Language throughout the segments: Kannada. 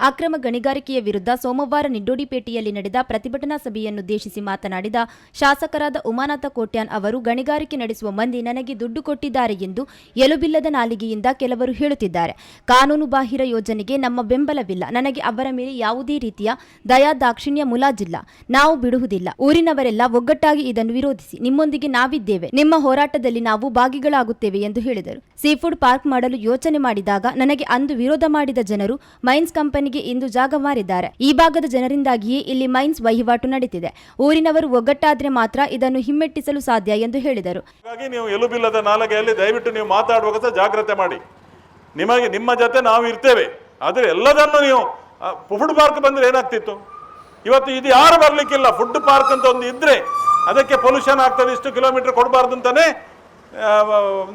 ಅಕ್ರಮ ಗಣಿಗಾರಿಕೆಯ ವಿರುದ್ಧ ಸೋಮವಾರ ನಿಡ್ಡೋಡಿಪೇಟೆಯಲ್ಲಿ ನಡೆದ ಪ್ರತಿಭಟನಾ ಸಭೆಯನ್ನುದ್ದೇಶಿಸಿ ಮಾತನಾಡಿದ ಶಾಸಕರಾದ ಉಮಾನಾಥ ಕೋಟ್ಯಾನ್ ಅವರು, ಗಣಿಗಾರಿಕೆ ನಡೆಸುವ ಮಂದಿ ನನಗೆ ದುಡ್ಡು ಕೊಟ್ಟಿದ್ದಾರೆ ಎಂದು ಎಲುಬಿಲ್ಲದ ನಾಲಿಗೆಯಿಂದ ಕೆಲವರು ಹೇಳುತ್ತಿದ್ದಾರೆ. ಕಾನೂನು ಬಾಹಿರ ಯೋಜನೆಗೆ ನಮ್ಮ ಬೆಂಬಲವಿಲ್ಲ. ನನಗೆ ಅವರ ಮೇಲೆ ಯಾವುದೇ ರೀತಿಯ ದಯಾ ದಾಕ್ಷಿಣ್ಯ ಮುಲಾಜಿಲ್ಲ. ನಾವು ಬಿಡುವುದಿಲ್ಲ. ಊರಿನವರೆಲ್ಲ ಒಗ್ಗಟ್ಟಾಗಿ ಇದನ್ನು ವಿರೋಧಿಸಿ ನಿಮ್ಮೊಂದಿಗೆ ನಾವಿದ್ದೇವೆ. ನಿಮ್ಮ ಹೋರಾಟದಲ್ಲಿ ನಾವು ಭಾಗಿಗಳಾಗುತ್ತೇವೆ ಎಂದು ಹೇಳಿದರು. ಸೀಫುಡ್ ಪಾರ್ಕ್ ಮಾಡಲು ಯೋಚನೆ ಮಾಡಿದಾಗ ನನಗೆ ಅಂದು ವಿರೋಧ ಮಾಡಿದ ಜನರು, ಮೈನ್ಸ್ ಇಂದು ಜಾಗ ಮಾರಿದ್ದಾರೆ. ಈ ಭಾಗದ ಜನರಿಂದಾಗಿಯೇ ಇಲ್ಲಿ ಮೈನ್ಸ್ ವಹಿವಾಟು ನಡೆದಿದೆ ಊರಿನವರು ಒಗ್ಗಟ್ಟಾದ್ರೆ ಮಾತ್ರ ಇದನ್ನು ಹಿಮ್ಮೆಟ್ಟಿಸಲು ಸಾಧ್ಯ ಎಂದು ಹೇಳಿದರು. ಹಾಗಾಗಿ ನೀವು ಎಲುಬಿಲ್ಲದ ನಾಲಗೆಯಲ್ಲಿ ದಯವಿಟ್ಟು ನೀವು ಮಾತಾಡುವಾಗ ಜಾಗ್ರತೆ ಮಾಡಿ. ನಿಮಗೆ ನಿಮ್ಮ ಜೊತೆ ನಾವು ಇರ್ತೇವೆ. ಆದರೆ ಎಲ್ಲದನ್ನು ನೀವು ಫುಡ್ ಪಾರ್ಕ್ ಬಂದ್ರೆ ಏನಾಗ್ತಿತ್ತು? ಇವತ್ತು ಇದು ಯಾರು ಬರಲಿಕ್ಕಿಲ್ಲ? ಫುಡ್ ಪಾರ್ಕ್ ಅಂತ ಒಂದು ಇದ್ರೆ ಅದಕ್ಕೆ ಪೊಲ್ಯೂಷನ್ ಆಗ್ತದೆ, ಇಷ್ಟು ಕಿಲೋಮೀಟರ್ ಕೊಡಬಾರ್ದು ಅಂತಾನೆ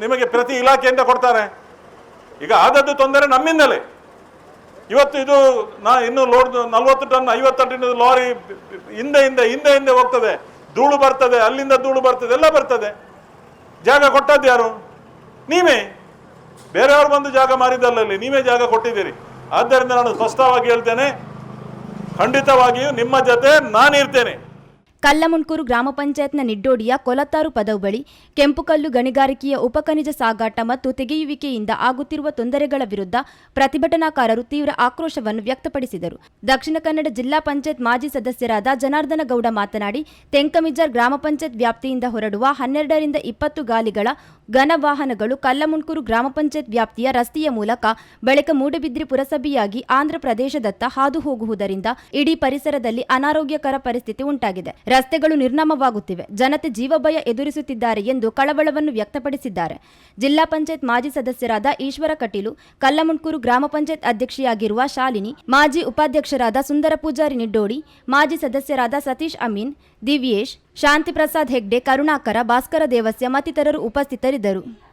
ನಿಮಗೆ ಪ್ರತಿ ಇಲಾಖೆಯಿಂದ ಕೊಡ್ತಾರೆ. ಈಗ ಆದದ್ದು ತೊಂದರೆ ನಮ್ಮಿಂದಲೇ. ಇವತ್ತು ಇದು ನಾ ಇನ್ನು ಲೋಡ್ ನಲ್ವತ್ತು ಟನ್, ಐವತ್ತು ಟನ್ ಲಾರಿ ಹಿಂದೆ ಹಿಂದೆ ಹಿಂದೆ ಹಿಂದೆ ಹೋಗ್ತದೆ. ಧೂಳು ಬರ್ತದೆ, ಅಲ್ಲಿಂದ ಧೂಳು ಬರ್ತದೆ, ಎಲ್ಲ ಬರ್ತದೆ. ಜಾಗ ಕೊಟ್ಟದ್ದು ಯಾರು? ನೀವೇ. ಬೇರೆಯವರು ಬಂದು ಜಾಗ ಮಾರಿದ್ದಲ್ಲಲ್ಲಿ ನೀವೇ ಜಾಗ ಕೊಟ್ಟಿದ್ದೀರಿ. ಆದ್ದರಿಂದ ನಾನು ಸ್ಪಷ್ಟವಾಗಿ ಹೇಳ್ತೇನೆ, ಖಂಡಿತವಾಗಿಯೂ ನಿಮ್ಮ ಜೊತೆ ನಾನಿರ್ತೇನೆ. ಕಲ್ಲಮುಣ್ಕೂರು ಗ್ರಾಮ ಪಂಚಾಯತ್ನ ನಿಡ್ಡೋಡಿಯ ಕೊಲತ್ತಾರು ಪದವು ಬಳಿ ಕೆಂಪುಕಲ್ಲು ಗಣಿಗಾರಿಕೆಯ ಉಪಖನಿಜ ಸಾಗಾಟ ಮತ್ತು ತೆಗೆಯುವಿಕೆಯಿಂದ ಆಗುತ್ತಿರುವ ತೊಂದರೆಗಳ ವಿರುದ್ಧ ಪ್ರತಿಭಟನಾಕಾರರು ತೀವ್ರ ಆಕ್ರೋಶವನ್ನು ವ್ಯಕ್ತಪಡಿಸಿದರು. ದಕ್ಷಿಣ ಕನ್ನಡ ಜಿಲ್ಲಾ ಪಂಚಾಯತ್ ಮಾಜಿ ಸದಸ್ಯರಾದ ಜನಾರ್ದನ ಗೌಡ ಮಾತನಾಡಿ, ತೆಂಕಮಿಜರ್ ಗ್ರಾಮ ಪಂಚಾಯತ್ ವ್ಯಾಪ್ತಿಯಿಂದ ಹೊರಡುವ ಹನ್ನೆರಡರಿಂದ ಇಪ್ಪತ್ತು ಗಾಲಿಗಳ ಘನ ವಾಹನಗಳು ಕಲ್ಲಮುಣ್ಕೂರು ಗ್ರಾಮ ಪಂಚಾಯತ್ ವ್ಯಾಪ್ತಿಯ ರಸ್ತೆಯ ಮೂಲಕ ಬಳಿಕ ಮೂಡಬಿದ್ರಿ ಪುರಸಭೆಯಾಗಿ ಆಂಧ್ರ ಪ್ರದೇಶದತ್ತ ಹಾದು ಹೋಗುವುದರಿಂದ ಇಡೀ ಪರಿಸರದಲ್ಲಿ ಅನಾರೋಗ್ಯಕರ ಪರಿಸ್ಥಿತಿ ಉಂಟಾಗಿದೆ. ರಸ್ತೆಗಳು ನಿರ್ನಾಮವಾಗುತ್ತಿವೆ. ಜನತೆ ಜೀವಭಯ ಎದುರಿಸುತ್ತಿದ್ದಾರೆ ಎಂದು ಕಳವಳವನ್ನು ವ್ಯಕ್ತಪಡಿಸಿದ್ದಾರೆ. ಜಿಲ್ಲಾ ಪಂಚಾಯತ್ ಮಾಜಿ ಸದಸ್ಯರಾದ ಈಶ್ವರ ಕಟೀಲು, ಕಲ್ಲಮುಣ್ಕೂರು ಗ್ರಾಮ ಪಂಚಾಯತ್ ಅಧ್ಯಕ್ಷೆಯಾಗಿರುವ ಶಾಲಿನಿ, ಮಾಜಿ ಉಪಾಧ್ಯಕ್ಷರಾದ ಸುಂದರ ಪೂಜಾರಿ ನಿಡ್ಡೋಡಿ, ಮಾಜಿ ಸದಸ್ಯರಾದ ಸತೀಶ್ ಅಮೀನ್, ದಿವ್ಯೇಶ್ ಶಾಂತಿ ಪ್ರಸಾದ್ ಹೆಗ್ಡೆ, ಕರುಣಾಕರ, ಭಾಸ್ಕರ ದೇವಸ್ಯ ಮತ್ತಿತರರು ಉಪಸ್ಥಿತರಿದ್ದರು.